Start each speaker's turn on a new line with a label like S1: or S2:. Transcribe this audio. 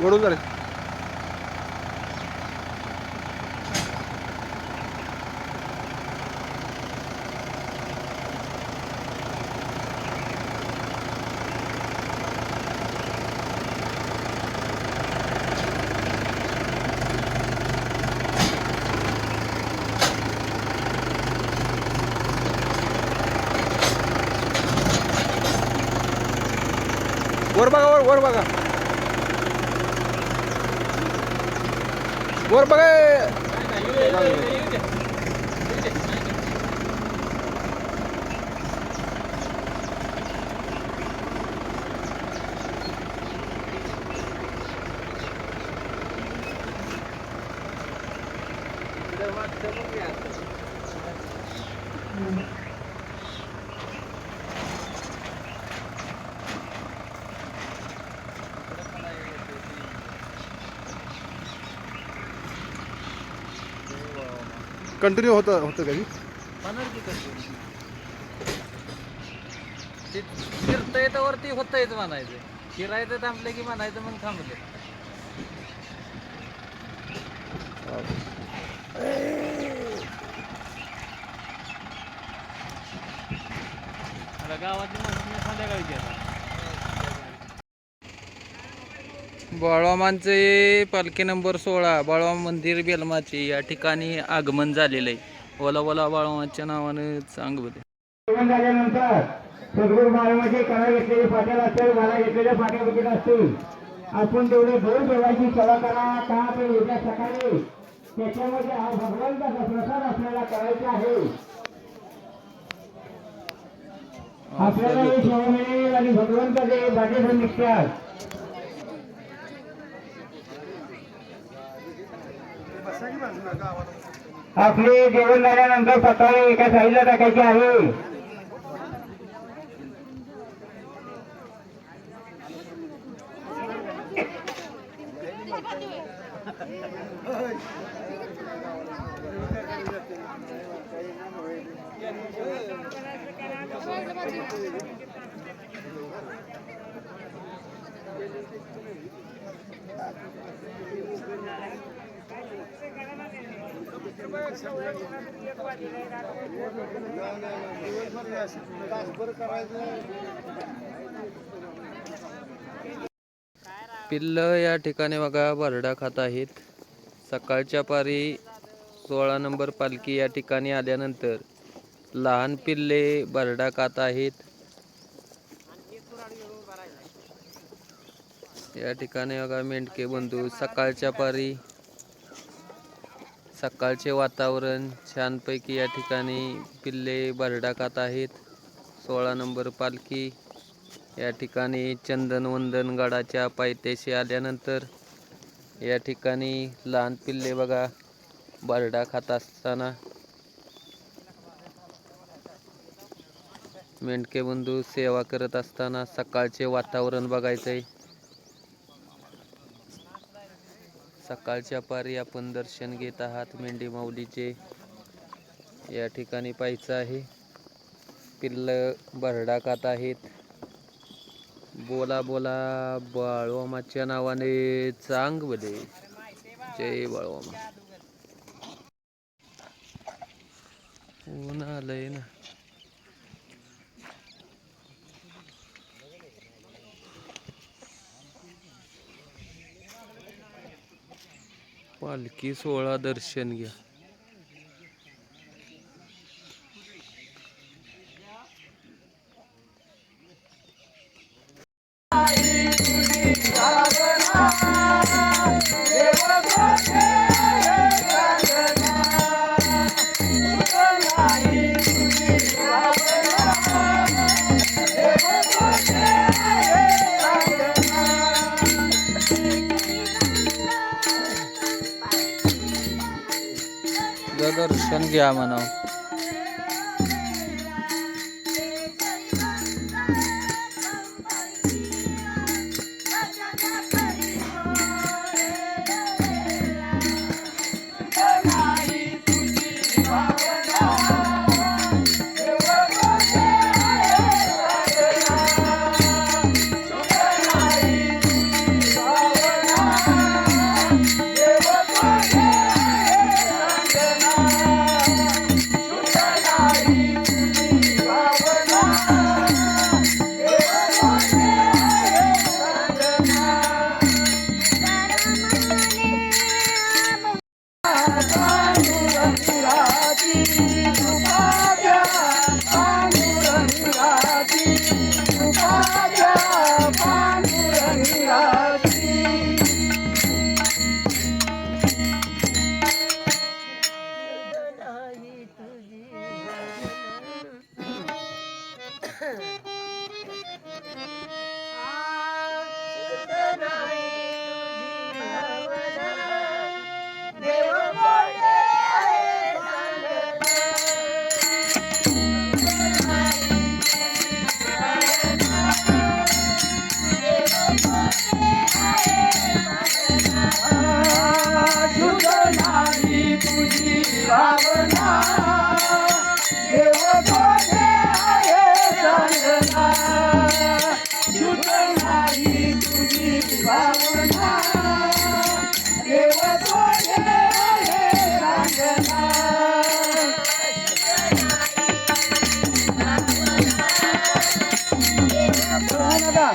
S1: वडून जा रे वर बघा वर वर बघा. वर बघा कंटिन्यू होतं होतं कधी?
S2: फिरता येतं वरती होता येत म्हणायचं. फिरायचं थांबलं की म्हणायचं मग थांबले. आता गावातली माणसं संध्याकाळी येतात बाळवामांचे पालखी नंबर सोळा बाळवाम मंदिर बेलमाची या ठिकाणी आगमन झालेलं आहे. ओला ओला बाळवामाच्या नावानं चांग बदल
S3: जेवण झाल्यानंतर सद्गुरू महाराजांचे करा घेतलेले पाट्याला असेल मला घेतलेल्या पाट्या बघित असतील. आपण तेवढे दोन देवाची सेवा करा का ते उद्या सकाळी? त्याच्यामध्ये हा भगवंताचा प्रसाद आपल्याला करायचा आहे. आपल्याला हे सेवा मिळेल आणि भगवंताचे बाटेसन निघतात. आपले जेवण झाल्यानंतर सकाळी एका साईडला टाकायची आहे.
S2: पिल्लं या ठिकाणी बघा बरडा खात आहेत. सकाळच्या पारी सोळा नंबर पालखी या ठिकाणी आल्यानंतर लहान पिल्ले बरडा खात आहेत. या ठिकाणी बघा मेंढके बंधू सकाळच्या पारी सकाळचे वातावरण छानपैकी या ठिकाणी पिल्ले बरडा खात आहेत. सोळा नंबर पालखी. या ठिकाणी चंदनवंदन गडाच्या पायथ्याशी आल्यानंतर या ठिकाणी लहान पिल्ले बघा बरडा खात असताना. मेंढके बंधू सेवा करत असताना सकाळचे वातावरण बघायचंय. सकाळच्या पारी आपण दर्शन घेत आहात. मेंढी माऊलीचे या ठिकाणी पाहायचं आहे. पिल्ल बरडा खात आहेत. बोला बोला बाळवामाच्या नावाने चांग बले जय बाळवामा ऊन आलंय ना. पालखी सोहळा दर्शन घ्या. दर्शन घ्या